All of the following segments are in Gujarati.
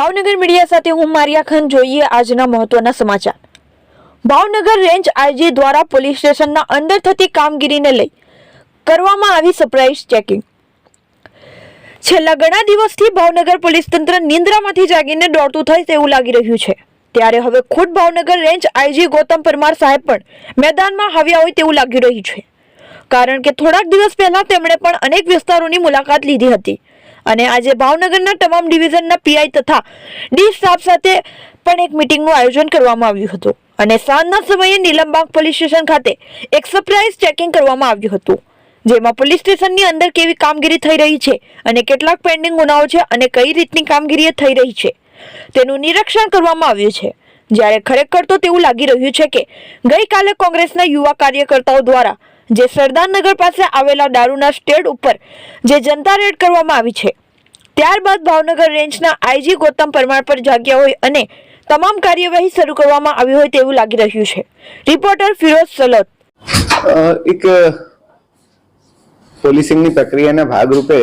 ભાવનગર મીડિયા સાથે હું મારિયા ખાન જોઈએ આજના મહત્વના સમાચાર. ભાવનગર રેન્જ આઈજી દ્વારા પોલીસ સ્ટેશનના અંદર થતી કામગીરીને લઈ કરવામાં આવી સરપ્રાઇઝ ચેકિંગ. છેલ્લા ઘણા દિવસથી ભાવનગર પોલીસ તંત્ર નિંદ્રામાંથી જાગીને દોડતું થાય તેવું લાગી રહ્યું છે. ત્યારે હવે ખુદ ભાવનગર રેન્જ આઈજી ગૌતમ પરમાર સાહેબ પણ મેદાનમાં આવ્યા હોય તેવું લાગી રહ્યું છે. કારણ કે થોડાક દિવસ પહેલા તેમણે પણ અનેક વિસ્તારોની મુલાકાત લીધી હતી. અને આજે ભાવનગરના તમામ ડિવિઝનના પીઆઈ તથા ડી સ્ટાફ સાથે પણ એક મિટિંગનું આયોજન કરવામાં આવ્યું હતું. અને સાંજના સમયે નીલમબાગ પોલીસ સ્ટેશન ખાતે એક સરપ્રાઇઝ ચેકિંગ કરવામાં આવ્યું હતું. જેમાં પોલીસ સ્ટેશનની અંદર કેવી કામગીરી થઈ રહી છે અને કેટલાક પેન્ડિંગ ગુનાઓ છે અને કઈ રીતની કામગીરી થઈ રહી છે, તેનું નિરીક્ષણ કરવામાં આવ્યું છે. જ્યારે ખરેખર તો તેવું લાગી રહ્યું છે કે ગઈકાલે કોંગ્રેસના યુવા કાર્યકર્તાઓ દ્વારા જે સરદારનગર પાસે આવેલા દારૂના સ્ટેડ ઉપર જે જનતા રેડ કરવામાં આવી છે ત્યારબાદ ભાવનગર રેન્જના આઈજી ગૌતમ પરમાર પર જાગ્યા હોય અને તમામ કાર્યવાહી શરૂ કરવામાં આવી હોય તેવું લાગી રહ્યું છે. રિપોર્ટર ફિરોઝ સલત. એક પોલીસિંગની પ્રક્રિયાના ભાગરૂપે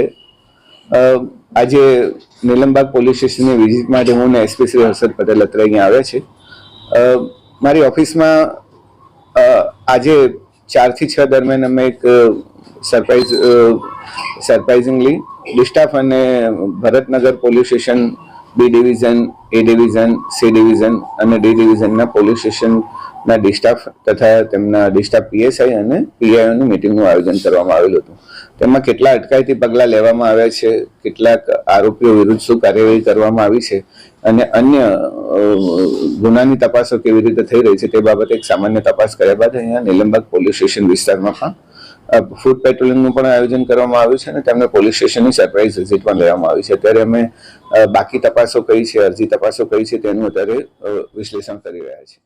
આજે નીલમબાગ પોલીસ સ્ટેશનની વિઝિટ માટે હું ને એસપી શ્રી હર્ષદ પટેલ અત્રે અહીંયા આવ્યા છે મારી ઓફિસમાં આજે ચારથી છ દરમિયાન અમે એક સરપ્રાઇઝ સરપ્રાઇઝિંગલી ડિસ્ટાફ અને Bharatnagar police station B division A division C division અને ડી ડિવિઝનના પોલીસ સ્ટેશનના ડિસ્ટાફ તથા તેમના ડિસ્ટાફ પીએસઆઈ અને પીઆઈઓની મિટિંગનું આયોજન કરવામાં આવેલું હતું. તેમાં કેટલા અટકાયતી પગલાં લેવામાં આવ્યા છે, કેટલાક આરોપીઓ વિરુદ્ધ શું કાર્યવાહી કરવામાં આવી છે અને અન્ય ગુનાની તપાસો કેવી રીતે થઈ રહી છે તે બાબતે એક સામાન્ય તપાસ કર્યા બાદ અહીંયા નિલંબક પોલીસ સ્ટેશન વિસ્તારમાં પણ ફૂડ પેટ્રોલિંગનું પણ આયોજન કરવામાં આવ્યું છે અને તેમને પોલીસ સ્ટેશનની સરપ્રાઇઝ વિઝિટ પણ લેવામાં આવી છે. અત્યારે અમે બાકી તપાસો કઈ છે, અરજી તપાસો કઈ છે તેનું અત્યારે વિશ્લેષણ કરી રહ્યા છીએ.